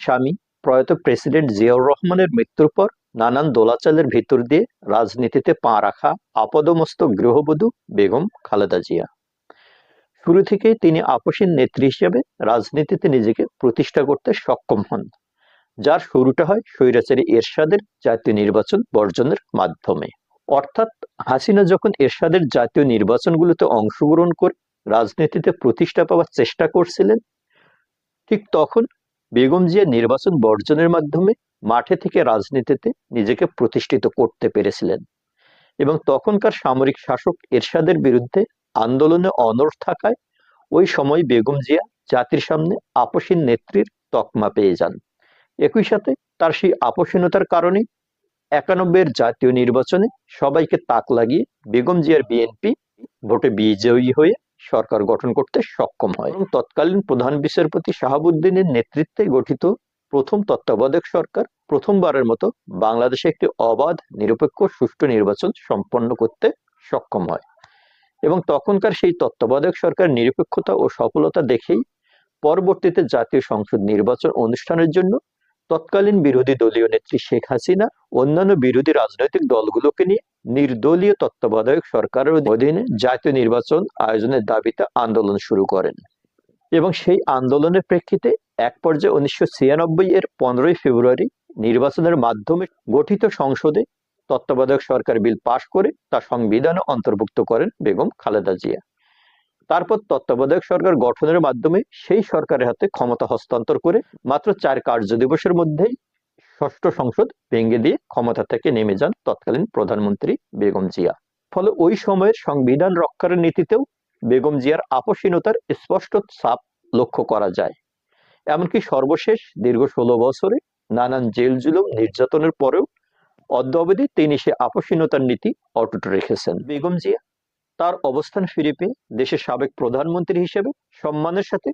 স্বামী প্রয়াত প্রেসিডেন্ট জিয়াউর রহমানের মৃত্যুর পর নানান দোলাচালের ভিতর দিয়ে রাজনীতিতে পা রাখা আপাদমস্তক গৃহবধূ বেগম খালেদা জিয়া। শুরু থেকেই তিনি আপসীন নেত্রী হিসেবে রাজনীতিতে নিজেকে প্রতিষ্ঠা করতে সক্ষম হন, যার শুরুটা হয় স্বৈরাচারী এরশাদের জাতীয় নির্বাচন বর্জনের মাধ্যমে। অর্থাৎ হাসিনা যখন এরশাদের জাতীয় নির্বাচনগুলোতে অংশগ্রহণ করে রাজনীতিতে প্রতিষ্ঠা পাওয়ার চেষ্টা করছিলেন, ঠিক তখন বেগম জিয়া নির্বাচন বর্জনের মাধ্যমে মাঠে থেকে রাজনীতিতে নিজেকে প্রতিষ্ঠিত করতে পেরেছিলেন এবং তখনকার সামরিক শাসক এরশাদের বিরুদ্ধে আন্দোলনে অনড় থাকায় ওই সময় বেগম জিয়া জাতির সামনে আপসীন নেত্রীর তকমা পেয়ে যান। একই সাথে তার সেই আপসীনতার কারণে একানব্বইয়ের জাতীয় নির্বাচনে সবাইকে তাক লাগিয়ে বেগম জিয়ার বিএনপি ভোটে বিজয়ী হয়ে সরকার গঠন করতে সক্ষম হয়। এবং তৎকালীন প্রধান বিচারপতি শাহাবুদ্দিনের নেতৃত্বে গঠিত প্রথম তত্ত্বাবধায়ক সরকার প্রথমবারের মতো বাংলাদেশে একটি অবাধ, নিরপেক্ষ, সুষ্ঠু নির্বাচন সম্পন্ন করতে সক্ষম হয়। এবং তখনকার সেই তত্ত্বাবধায়ক সরকার নিরপেক্ষতা ও সফলতা দেখেই পরবর্তীতে জাতীয় সংসদ নির্বাচন অনুষ্ঠানের জন্য তৎকালীন বিরোধী দলীয় নেত্রী শেখ হাসিনা অন্যান্য বিরোধী রাজনৈতিক দলগুলোকে নিয়ে নির্দলীয় তত্ত্বাবধায়ক সরকারের অধীনে জাতীয় নির্বাচন আয়োজনের দাবিতে আন্দোলন শুরু করেন এবং সেই আন্দোলনের প্রেক্ষিতে এক পর্যায়ে উনিশশো ছিয়ানব্বই এর পনেরোই ফেব্রুয়ারি নির্বাচনের মাধ্যমে গঠিত সংসদে তত্ত্বাবধায়ক সরকার বিল পাশ করে তা সংবিধানে অন্তর্ভুক্ত করেন বেগম খালেদা জিয়া। তারপর তত্ত্বাবধায়ক সরকার গঠনের মাধ্যমে সেই সরকারের হাতে ক্ষমতা হস্তান্তর করে মাত্র চার কার্য দিবসের মধ্যেই ষষ্ঠ সংসদ ভেঙে দিয়ে ক্ষমতা থেকে নেমে যান তৎকালীন প্রধানমন্ত্রী বেগম জিয়া। ফলে ওই সময়ের সংবিধান রক্ষার নীতিতেও বেগম জিয়ার আপসীনতার স্পষ্ট ছাপ লক্ষ্য করা যায়। এমনকি সর্বশেষ দীর্ঘ ষোলো বছরে নানান জেল জুলুম নির্যাতনের পরেও অদ্যাবধি তিনি সে আপসীনতার নীতি অটুট রেখেছেন। বেগম জিয়া তার অবস্থান ফিরে পেয়ে দেশের সাবেক প্রধানমন্ত্রী হিসেবে সম্মানের সাথে